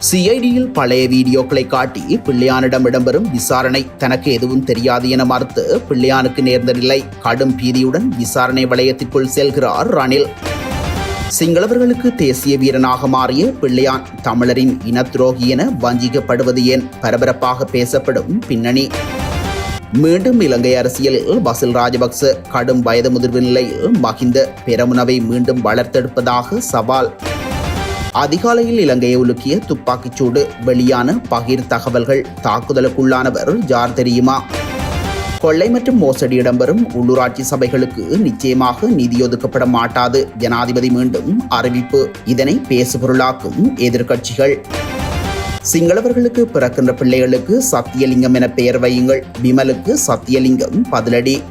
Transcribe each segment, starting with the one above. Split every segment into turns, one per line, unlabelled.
சிஐடியில் பழைய வீடியோக்களை காட்டி பிள்ளையானிடம் இடம்பெறும் விசாரணை தனக்கு எதுவும் தெரியாது என மறுத்து பிள்ளையானுக்கு நேர்ந்த நிலை கடும் பீதியுடன் விசாரணை வளையத்திற்குள் செல்கிறார் ரணில். சிங்களவர்களுக்கு தேசிய வீரனாக மாறிய பிள்ளையான் தமிழரின் இனத்துரோகி என வஞ்சிக்கப்படுவது ஏன் பரபரப்பாக பேசப்படும் பின்னணி. மீண்டும் இலங்கை அரசியலில் பசில் ராஜபக்ச கடும் வயது முதிர்வு நிலையில் மகிந்த பெரமுனவை மீண்டும் வளர்த்தெடுப்பதாக சவால். அதிகாலையில் இலங்கையை உலுக்கிய துப்பாக்கிச் சூடு வெளியான பகிர் தகவல்கள் தாக்குதலுக்குள்ளானவர் ஜார் தெரியுமா? கொள்ளை மற்றும் மோசடி இடம்பெறும் உள்ளூராட்சி சபைகளுக்கு நிச்சயமாக நிதி ஒதுக்கப்பட மாட்டாது. ஜனாதிபதி மீண்டும் அறிவிப்பு. இதனை பேசுபொருளாக்கும் எதிர்க்கட்சிகள். சிங்களவர்களுக்கு பிறக்கின்ற பிள்ளைகளுக்கு சத்தியலிங்கம் என பெயர் வையுங்கள். விமலுக்கு சத்தியலிங்கம் பதிலடி.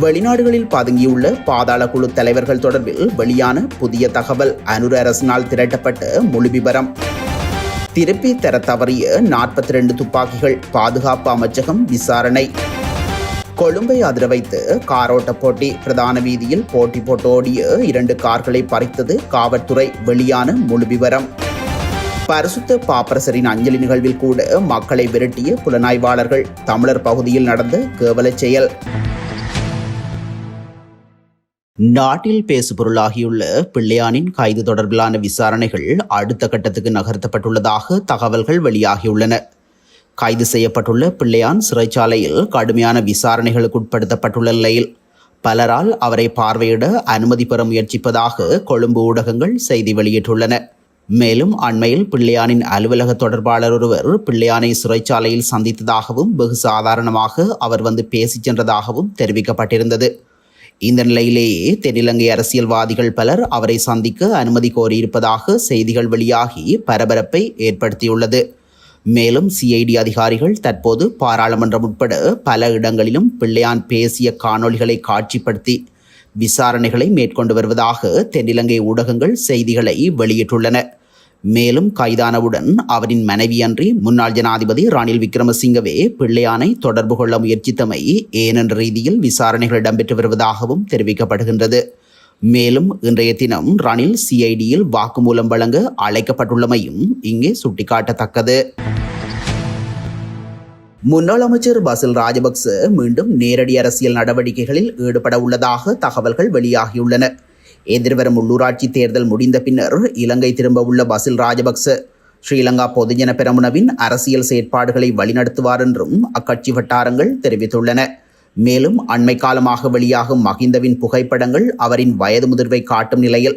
வெளிநாடுகளில் பதுங்கியுள்ள பாதாள குழு தலைவர்கள் தொடர்பில் வெளியான புதிய தகவல். அனுர அரசினால் திரட்டப்பட்ட முழு விவரம் திருப்பி தர தவறிய நாற்பத்தி ரெண்டு துப்பாக்கிகள். பாதுகாப்பு அமைச்சகம் விசாரணை. கொழும்பை அதிர வைத்து காரோட்ட போட்டி. பிரதான வீதியில் போட்டி போட்டு ஓடிய இரண்டு கார்களை பறித்தது காவல்துறை வெளியான முழு விவரம் பரிசுத்த பாப்பரசரின் அஞ்சலி நிகழ்வில் கூட மக்களை விரட்டிய புலனாய்வாளர்கள். தமிழர் பகுதியில் நடந்த கேவலச் செயல். நாட்டில் பேசுபொருளாகியுள்ள பிள்ளையானின் கைது தொடர்பிலான விசாரணைகள் அடுத்த கட்டத்துக்கு நகர்த்தப்பட்டுள்ளதாக தகவல்கள் வெளியாகியுள்ளன. கைது செய்யப்பட்டுள்ள பிள்ளையான் சிறைச்சாலையில் கடுமையான விசாரணைகளுக்கு உட்படுத்தப்பட்டுள்ள நிலையில் பலரால் அவரை பார்வையிட அனுமதி பெற முயற்சிப்பதாக கொழும்பு ஊடகங்கள் செய்தி வெளியிட்டுள்ளன. மேலும் அண்மையில் பிள்ளையானின் அலுவலக தொடர்பாளர் ஒருவர் பிள்ளையானை சிறைச்சாலையில் சந்தித்ததாகவும் வெகு சாதாரணமாக அவர் வந்து பேசிச் சென்றதாகவும் தெரிவிக்கப்பட்டிருந்தது. இந்த நிலையிலேயே தென்னிலங்கை அரசியல்வாதிகள் பலர் அவரை சந்திக்க அனுமதி கோரியிருப்பதாக செய்திகள் வெளியாகி பரபரப்பை ஏற்படுத்தியுள்ளது. மேலும் சிஐடி அதிகாரிகள் தற்போது பாராளுமன்றம் உட்பட பல இடங்களிலும் பிள்ளையான் பேசிய காணொளிகளை காட்சிப்படுத்தி விசாரணைகளை மேற்கொண்டு வருவதாக தென்னிலங்கை ஊடகங்கள் செய்திகளை வெளியிட்டுள்ளன. மேலும் கைதானவுடன் அவரின் மனைவியன்றி முன்னாள் ஜனாதிபதி ரணில் விக்ரமசிங்கவே பிள்ளையானை தொடர்பு கொள்ள முயற்சித்தமை ஏனென்ற ரீதியில் விசாரணைகள் இடம்பெற்று வருவதாகவும் தெரிவிக்கப்படுகின்றது. மேலும் இன்றைய தினம் ரணில் சிஐடியில் வாக்குமூலம் வழங்க அழைக்கப்பட்டுள்ளமையும் இங்கே சுட்டிக்காட்டத்தக்கது. முன்னாள் அமைச்சர் பசில் ராஜபக்ச மீண்டும் நேரடி அரசியல் நடவடிக்கைகளில் ஈடுபட உள்ளதாக தகவல்கள் வெளியாகியுள்ளன. எதிர்வரும் உள்ளூராட்சி தேர்தல் முடிந்த பின்னர் இலங்கை திரும்ப உள்ள பசில் ராஜபக்ச. ஸ்ரீலங்கா பொதுஜன பெரமுனவின் அரசியல் செயற்பாடுகளை வழிநடத்துவார் என்றும் அக்கட்சி வட்டாரங்கள் தெரிவித்துள்ளன. மேலும் அண்மை காலமாக வெளியாகும் மகிந்தவின் புகைப்படங்கள் அவரின் வயது முதிர்வை காட்டும் நிலையில்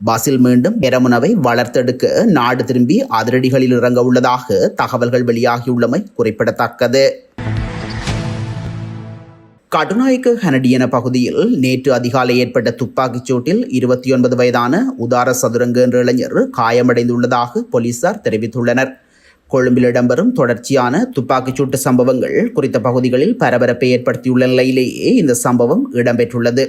பசில் மீண்டும் பெரமுனவை வளர்த்தெடுக்க நாடு திரும்பி அதிரடிகளில் இறங்க உள்ளதாக தகவல்கள் வெளியாகியுள்ளமை குறிப்பிடத்தக்கது. கடுநாயக்க ஹனடியன பகுதியில் நேற்று அதிகாலை ஏற்பட்ட துப்பாக்கிச் சூட்டில் இருபத்தி ஒன்பது வயதான உதார சதுரங்க என்ற இளைஞர் காயமடைந்துள்ளதாக போலீசார் தெரிவித்துள்ளனர். கொழும்பில் இடம்பெறும் தொடர்ச்சியான துப்பாக்கிச் சூட்டு சம்பவங்கள் குறித்த பகுதிகளில் பரபரப்பை ஏற்படுத்தியுள்ள நிலையிலேயே இந்த சம்பவம் இடம்பெற்றுள்ளது.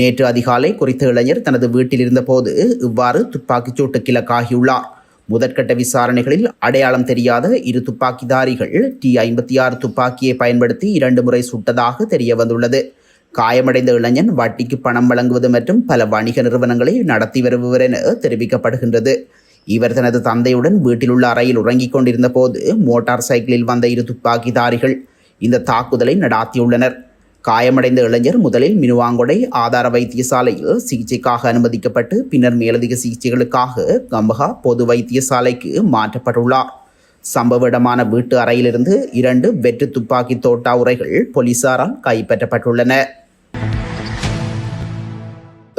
நேற்று அதிகாலை குறித்த இளைஞர் தனது வீட்டில் இருந்தபோது இவ்வாறு துப்பாக்கிச் சூட்டுக்கு இலக்காகியுள்ளார். முதற்கட்ட விசாரணைகளில் அடையாளம் தெரியாத இரு துப்பாக்கிதாரிகள் டி ஐம்பத்தி ஆறு துப்பாக்கியை பயன்படுத்தி இரண்டு முறை சுட்டதாக தெரிய வந்துள்ளது. காயமடைந்த இளைஞன் வட்டிக்கு பணம் வழங்குவது மற்றும் பல வணிக நிறுவனங்களை நடத்தி வருபவர் என தெரிவிக்கப்படுகின்றது. இவர் தனது தந்தையுடன் வீட்டில் உள்ள அறையில் உறங்கிக் கொண்டிருந்த போது மோட்டார் சைக்கிளில் வந்த இரு துப்பாக்கிதாரிகள் இந்த தாக்குதலை நடாத்தியுள்ளனர். காயமடைந்த இளைஞர் முதலில் மினுவாங்கொடை ஆதார வைத்தியசாலையில் சிகிச்சைக்காக அனுமதிக்கப்பட்டு பின்னர் மேலதிக சிகிச்சைகளுக்காக கம்பகா பொது வைத்தியசாலைக்கு மாற்றப்பட்டுள்ளார். சம்பவ இடமான வீட்டு அறையிலிருந்து இரண்டு வெற்று துப்பாக்கி தோட்டா உரைகள் போலீசாரால் கைப்பற்றப்பட்டுள்ளன.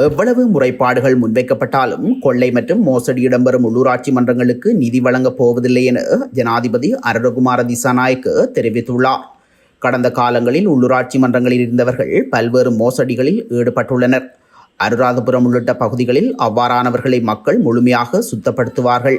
எவ்வளவு முறைப்பாடுகள் முன்வைக்கப்பட்டாலும் கொள்ளை மற்றும் மோசடி இடம்பெறும் உள்ளூராட்சி மன்றங்களுக்கு நிதி வழங்கப் போவதில்லை என ஜனாதிபதி அரடகுமார திசாநாயக்கு தெரிவித்துள்ளார். கடந்த காலங்களில் உள்ளூராட்சி மன்றங்களில் இருந்தவர்கள் பல்வேறு மோசடிகளில் ஈடுபட்டுள்ளனர். அனுராதபுரம் உள்ளிட்ட பகுதிகளில் அவ்வாறானவர்களை மக்கள் முழுமையாக சுத்தப்படுத்துவார்கள்.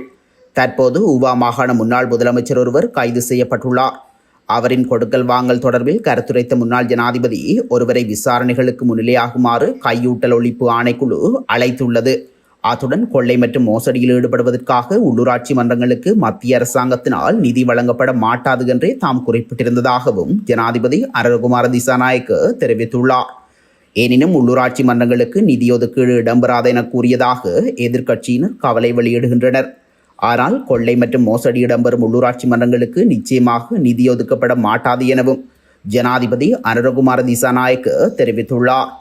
தற்போது உவா மாகாண முன்னாள் முதலமைச்சர் ஒருவர் கைது செய்யப்பட்டுள்ளார். அவரின் கொடுக்கல் வாங்கல் தொடர்பில் கருத்துரைத்த முன்னாள் ஜனாதிபதி ஒருவரை விசாரணைகளுக்கு முன்னிலையாகுமாறு கையூட்டல் ஒழிப்பு ஆணைக்குழு அழைத்துள்ளது. அத்துடன் கொள்ளை மற்றும் மோசடியில் ஈடுபடுவதற்காக உள்ளூராட்சி மன்றங்களுக்கு மத்திய அரசாங்கத்தினால் நிதி வழங்கப்பட மாட்டாது என்றே தாம் குறிப்பிட்டிருந்ததாகவும் ஜனாதிபதி அரகுமார திசாநாயக்கு தெரிவித்துள்ளார். எனினும் உள்ளூராட்சி மன்றங்களுக்கு நிதி ஒதுக்கீடு இடம்பெறாத என கூறியதாக எதிர்க்கட்சியினர் கவலை வெளியிடுகின்றனர். ஆனால் கொள்ளை மற்றும் மோசடி இடம்பெறும் உள்ளூராட்சி மன்றங்களுக்கு நிச்சயமாக நிதி ஒதுக்கப்பட மாட்டாது எனவும் ஜனாதிபதி அனுரகுமார திசாநாயக்கு தெரிவித்துள்ளார்.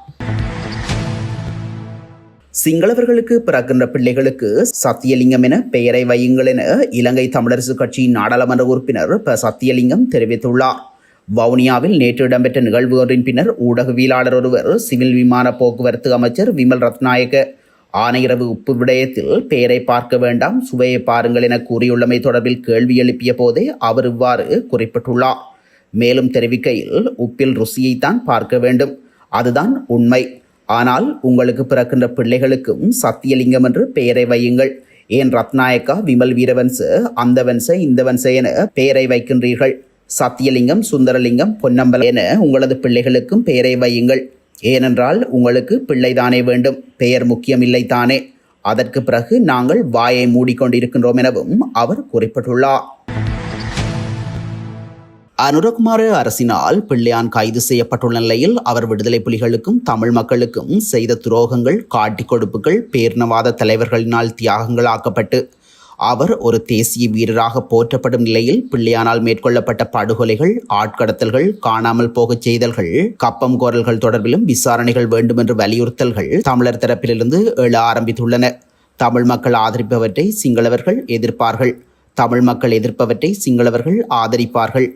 சிங்களவர்களுக்கு பிறக்கின்ற பிள்ளைகளுக்கு சத்தியலிங்கம் என பெயரை வையுங்கள் என இலங்கை தமிழரசு கட்சியின் நாடாளுமன்ற உறுப்பினர் ப. சத்தியலிங்கம் தெரிவித்துள்ளார். வவுனியாவில் நேற்று இடம்பெற்ற நிகழ்வு ஒன்றின் பின்னர் ஊடகவியலாளர் ஒருவர் சிவில் விமான போக்குவரத்து அமைச்சர் விமல் ரத்நாயக ஆணையரவு உப்பு விடயத்தில் பெயரை பார்க்க வேண்டாம் சுவையை பாருங்கள் என கூறியுள்ளமை தொடர்பில் கேள்வி எழுப்பிய போதே அவர் இவ்வாறு குறிப்பிட்டுள்ளார். மேலும் தெரிவிக்கையில் உப்பில் ருசியைத்தான் பார்க்க வேண்டும். அதுதான் உண்மை. ஆனால் உங்களுக்கு பிறக்கின்ற பிள்ளைகளுக்கும் சத்தியலிங்கம் என்று பெயரை வையுங்கள். ஏன் ரத்நாயக்கா விமல் வீரவன்ச அந்த வன்ச இந்த வன்ச என பெயரை வைக்கின்றீர்கள். சத்தியலிங்கம் சுந்தரலிங்கம் பொன்னம்பல என உங்களது பிள்ளைகளுக்கும் பெயரை வையுங்கள். ஏனென்றால் உங்களுக்கு பிள்ளைதானே வேண்டும். பெயர் முக்கியமில்லை தானே. அதற்கு பிறகு நாங்கள் வாயை மூடிக்கொண்டிருக்கின்றோம் எனவும் அவர் குறிப்பிட்டுள்ளார். அனுரகுமார அரசினால் பிள்ளையான் கைது செய்யப்பட்டுள்ள நிலையில் அவர் விடுதலை புலிகளுக்கும் தமிழ் மக்களுக்கும் செய்த துரோகங்கள் காட்டிக் கொடுப்புகள் பேரினவாத தலைவர்களினால் தியாகங்களாக்கப்பட்டு அவர் ஒரு தேசிய வீரராக போற்றப்படும் நிலையில் பிள்ளையானால் மேற்கொள்ளப்பட்ட படுகொலைகள் ஆட்கடத்தல்கள் காணாமல் போகச் செய்தல்கள் கப்பம் கோரல்கள் தொடர்பிலும் விசாரணைகள் வேண்டும் என்று வலியுறுத்தல்கள் தமிழர் தரப்பிலிருந்து எழ ஆரம்பித்துள்ளன. தமிழ் மக்கள் ஆதரிப்பவற்றை சிங்களவர்கள் எதிர்ப்பார்கள். தமிழ் மக்கள் எதிர்ப்பவற்றை சிங்களவர்கள் ஆதரிப்பார்கள்.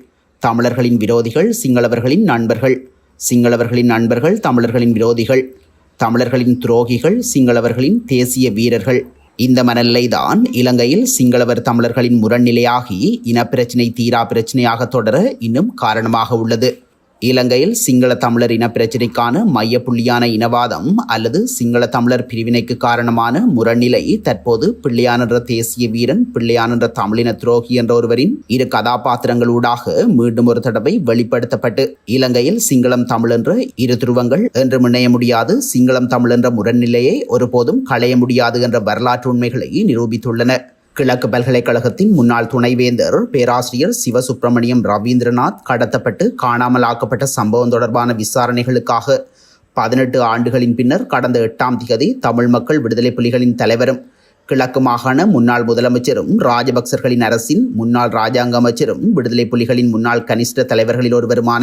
தமிழர்களின் விரோதிகள் சிங்களவர்களின் நண்பர்கள். சிங்களவர்களின் நண்பர்கள் தமிழர்களின் விரோதிகள். தமிழர்களின் துரோகிகள் சிங்களவர்களின் தேசிய வீரர்கள். இந்த மனநிலைதான் இலங்கையில் சிங்களவர் தமிழர்களின் முரண்நிலையாகி இனப்பிரச்சினை தீரா பிரச்சினையாக தொடர இன்னும் காரணமாக உள்ளது. இலங்கையில் சிங்கள தமிழர் இன பிரச்சினைக்கான மையப்புள்ளியான இனவாதம் அல்லது சிங்கள தமிழர் பிரிவினைக்கு காரணமான முரண்நிலை தற்போது பிள்ளையானன்ற தேசிய வீரன் பிள்ளையானன்ற தமிழின துரோகி என்ற ஒருவரின் இரு கதாபாத்திரங்களூடாக மீண்டும் ஒரு தடவை வெளிப்படுத்தப்பட்டு இலங்கையில் சிங்களம் தமிழ் என்ற இரு துருவங்கள் என்று முன்னைய முடியாது. சிங்களம் தமிழ் என்ற முரண்நிலையை ஒருபோதும் களைய முடியாது என்ற வரலாற்று உண்மைகளை நிரூபித்துள்ளன. கிழக்கு பல்கலைக்கழகத்தின் முன்னாள் துணைவேந்தர் பேராசிரியர் சிவசுப்பிரமணியம் ரவீந்திரநாத் கடத்தப்பட்டு காணாமலாக்கப்பட்ட சம்பவம் தொடர்பான விசாரணைகளுக்காக பதினெட்டு ஆண்டுகளின் பின்னர் கடந்த எட்டாம் திகதி தமிழ் மக்கள் விடுதலை புலிகளின் தலைவரும் கிழக்கு மாகாண முன்னாள் முதலமைச்சரும் ராஜபக்சர்களின் அரசின் முன்னாள் ராஜாங்க அமைச்சரும் விடுதலை புலிகளின் முன்னாள் கனிஷ்ட தலைவர்களில் ஒருவருமான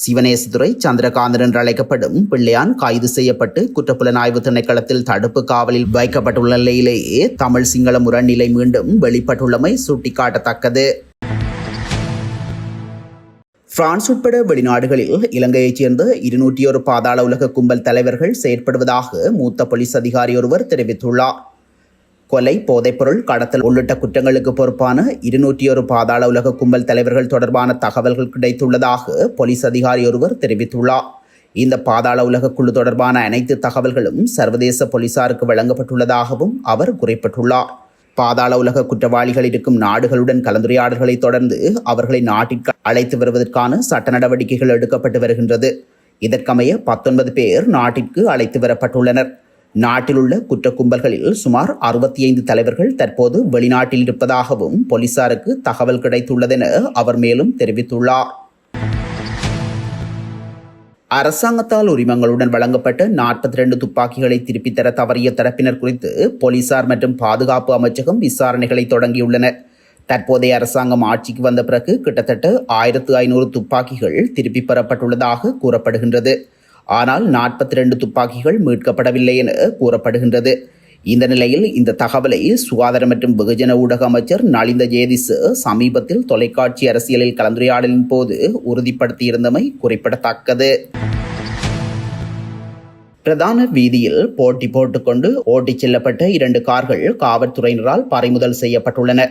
சிவனேசதுரை சந்திரகாந்தன் என்று அழைக்கப்படும் பிள்ளையான் கைது செய்யப்பட்டு குற்றப்புலனாய்வு திணைக்களத்தில் தடுப்பு காவலில் வைக்கப்பட்டுள்ள நிலையிலேயே தமிழ் சிங்கள முரண்நிலை மீண்டும் வெளிப்பட்டுள்ளமை சுட்டிக்காட்டத்தக்கது. பிரான்ஸ் உட்பட வெளிநாடுகளில் இலங்கையைச் சேர்ந்த இருநூற்றி ஒரு பாதாள உலக கும்பல் தலைவர்கள் செயற்படுவதாக மூத்த போலீஸ் அதிகாரி ஒருவர் தெரிவித்துள்ளார். கொலை போதைப்பொருள் கடத்தல் உள்ளிட்ட குற்றங்களுக்கு பொறுப்பான இருநூற்றி ஒரு பாதாள உலக கும்பல் தலைவர்கள் தொடர்பான தகவல்கள் கிடைத்துள்ளதாக போலீஸ் அதிகாரி ஒருவர் தெரிவித்துள்ளார். இந்த பாதாள உலக குழு தொடர்பான அனைத்து தகவல்களும் சர்வதேச போலீசாருக்கு வழங்கப்பட்டுள்ளதாகவும் அவர் குறிப்பிட்டுள்ளார். பாதாள உலக குற்றவாளிகள் இருக்கும் நாடுகளுடன் கலந்துரையாடல்களை தொடர்ந்து அவர்களை நாட்டிற்கு அழைத்து வருவதற்கான சட்ட நடவடிக்கைகள் எடுக்கப்பட்டு வருகின்றது. இதற்கமைய பத்தொன்பது பேர் நாட்டிற்கு அழைத்து வரப்பட்டுள்ளனர். நாட்டில் உள்ள குற்ற கும்பல்களில் சுமார் அறுபத்தி ஐந்து தலைவர்கள் தற்போது வெளிநாட்டில் இருப்பதாகவும் போலீசாருக்கு தகவல் கிடைத்துள்ளதென அவர் மேலும் தெரிவித்துள்ளார். அரசாங்கத்தால் உரிமங்களுடன் வழங்கப்பட்ட நாற்பத்தி ரெண்டு துப்பாக்கிகளை திருப்பித் தர தவறிய தரப்பினர் குறித்து போலீசார் மற்றும் பாதுகாப்பு அமைச்சகம் விசாரணைகளை தொடங்கியுள்ளன தற்போதைய அரசாங்கம் ஆட்சிக்கு வந்த பிறகு கிட்டத்தட்ட ஆயிரத்து ஐநூறு துப்பாக்கிகள் திருப்பி பெறப்பட்டுள்ளதாக கூறப்படுகின்றது. ஆனால் நாற்பத்தி ரெண்டு துப்பாக்கிகள் மீட்கப்படவில்லை என கூறப்படுகின்றது. இந்த நிலையில் இந்த தகவலை சுகாதார மற்றும் வெகுஜன ஊடக அமைச்சர் நலிந்த ஜேதிஸ் சமீபத்தில் தொலைக்காட்சி அரசியலில் கலந்துரையாடலின் போது உறுதிப்படுத்தியிருந்தமை குறிப்பிடத்தக்கது. பிரதான வீதியில் போட்டி போட்டுக்கொண்டு ஓட்டிச் செல்லப்பட்ட இரண்டு கார்கள் காவல்துறையினரால் பறிமுதல் செய்யப்பட்டுள்ளன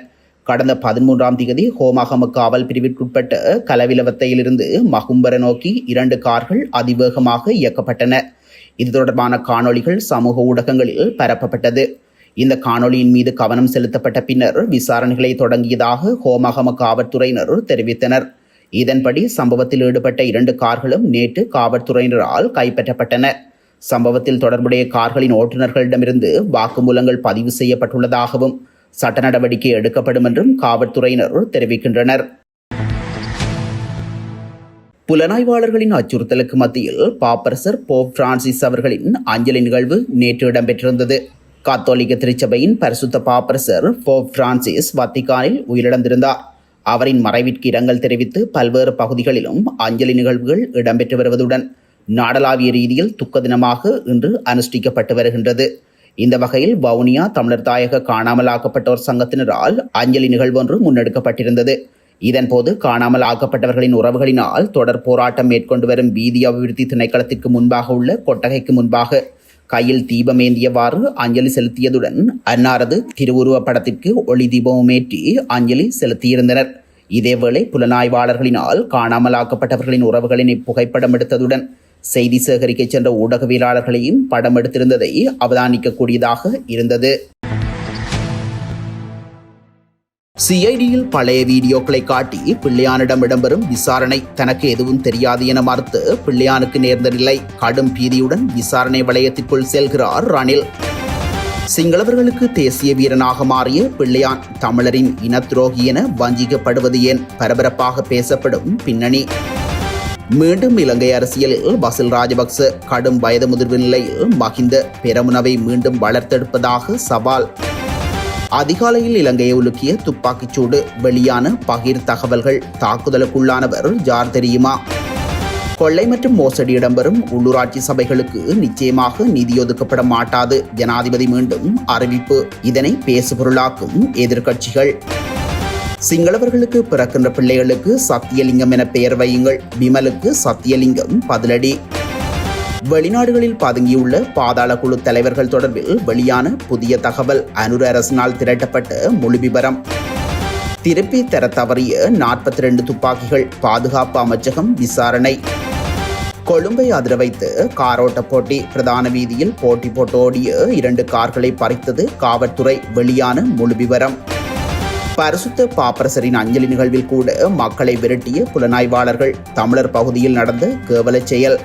கடந்த பதிமூன்றாம் தேதி ஹோமாகம காவல் பிரிவிற்குட்பட்ட கலவிலவத்தையிலிருந்து மகும்பர நோக்கி இரண்டு கார்கள் அதிவேகமாக இயக்கப்பட்டன. இது தொடர்பான காணொளிகள் சமூக ஊடகங்களில் பரப்பப்பட்டது. இந்த காணொளியின் மீது கவனம் செலுத்தப்பட்ட பின்னர் விசாரணைகளை தொடங்கியதாக ஹோமாகம காவல்துறையினர் தெரிவித்தனர். இதன்படி சம்பவத்தில் ஈடுபட்ட இரண்டு கார்களும் நேற்று காவல்துறையினரால் கைப்பற்றப்பட்டன. சம்பவத்தில் தொடர்புடைய கார்களின் ஓட்டுநர்களிடமிருந்து வாக்குமூலங்கள் பதிவு செய்யப்பட்டுள்ளதாகவும் சட்ட நடவடிக்கை எடுக்கப்படும் என்றும் காவல்துறையினர் தெரிவிக்கின்றனர். புலனாய்வாளர்களின் அச்சுறுத்தலுக்கு மத்தியில் பாப்பரசர் போப் பிரான்சிஸ் அவர்களின் அஞ்சலி நிகழ்வு நேற்று இடம்பெற்றிருந்தது. கத்தோலிக்க திருச்சபையின் பரிசுத்த பாப்பரசர் போப் பிரான்சிஸ் வத்திகானில் உயிரிழந்திருந்தார். அவரின் மறைவிற்கு இரங்கல் தெரிவித்து பல்வேறு பகுதிகளிலும் அஞ்சலி நிகழ்வுகள் இடம்பெற்று வருவதுடன் நாடளாவிய ரீதியில் துக்க தினமாக இன்று அனுஷ்டிக்கப்பட்டு வருகின்றது. இந்த வகையில் வவுனியா தமிழர் தாயக காணாமலாக்கப்பட்டோர் சங்கத்தினரால் அஞ்சலி நிகழ்வு ஒன்று முன்னெடுக்கப்பட்டிருந்தது. இதன்போது காணாமல் ஆக்கப்பட்டவர்களின் உறவுகளினால் தொடர் போராட்டம் மேற்கொண்டு வரும் வீதி அபிவிருத்தி திணைக்களத்திற்கு முன்பாக உள்ள கொட்டகைக்கு முன்பாக கையில் தீபமேந்தியவாறு அஞ்சலி செலுத்தியதுடன் அன்னாரது திருவுருவ படத்திற்கு ஒளி தீபமுமேற்றி அஞ்சலி செலுத்தியிருந்தனர். இதேவேளை புலனாய்வாளர்களினால் காணாமலாக்கப்பட்டவர்களின் உறவுகளினை புகைப்படம் எடுத்ததுடன் செய்தி சேகரிக்க சென்ற ஊடகவியலாளர்களையும் படம் எடுத்திருந்ததை அவதானிக்கக்கூடியதாக இருந்தது. சிஐடியில் பழைய வீடியோக்களை காட்டி பிள்ளையானிடம் இடம்பெறும் விசாரணை தனக்கு எதுவும் தெரியாது என மறுத்து பிள்ளையானுக்கு நேர்ந்த நிலை கடும் பீதியுடன் விசாரணை வளையத்திற்குள் செல்கிறார் ரணில். சிங்களவர்களுக்கு தேசிய வீரனாக மாறிய பிள்ளையான் தமிழரின் இனத்துரோகி என வஞ்சிக்கப்படுவது ஏன் பரபரப்பாக பேசப்படும் பின்னணி. மீண்டும் இலங்கை அரசியலில் பசில் ராஜபக்ச கடும் வயது முதிர்வு நிலையில் மகிந்த பெரமுனவை மீண்டும் வளர்த்தெடுப்பதாக சவால். அதிகாலையில் இலங்கையை உலுக்கிய துப்பாக்கிச்சூடு வெளியான பகிர் தகவல்கள் தாக்குதலுக்குள்ளானவர் ஜார் தெரியுமா? கொள்ளை மற்றும் மோசடி இடம்பெறும் உள்ளூராட்சி சபைகளுக்கு நிச்சயமாக நிதி ஒதுக்கப்பட மாட்டாது. ஜனாதிபதி மீண்டும் அறிவிப்பு. இதனை பேசுபொருளாக்கும் எதிர்க்கட்சிகள். சிங்களவர்களுக்கு பிறக்கின்ற பிள்ளைகளுக்கு சத்தியலிங்கம் என பெயர் வையுங்கள். விமலுக்கு சத்தியலிங்கம் பதிலடி. வெளிநாடுகளில் பதுங்கியுள்ள பாதாள குழு தலைவர்கள் தொடர்பில் வெளியான புதிய தகவல் அனுர அரசினால் திரட்டப்பட்ட முழு விவரம் திருப்பி தர தவறிய நாற்பத்தி ரெண்டு துப்பாக்கிகள் பாதுகாப்பு அமைச்சகம் விசாரணை. கொழும்பை அதிர வைத்து காரோட்ட போட்டி பிரதான வீதியில் போட்டி போட்டோடிய இரண்டு கார்களை பறித்தது காவல்துறை வெளியான முழு விவரம் பரிசுத்த பாப்பரசரின் அஞ்சலி நிகழ்வில் கூட மக்களை விரட்டிய புலனாய்வாளர்கள் தமிழர் பகுதியில் நடந்த கேவல செயல்.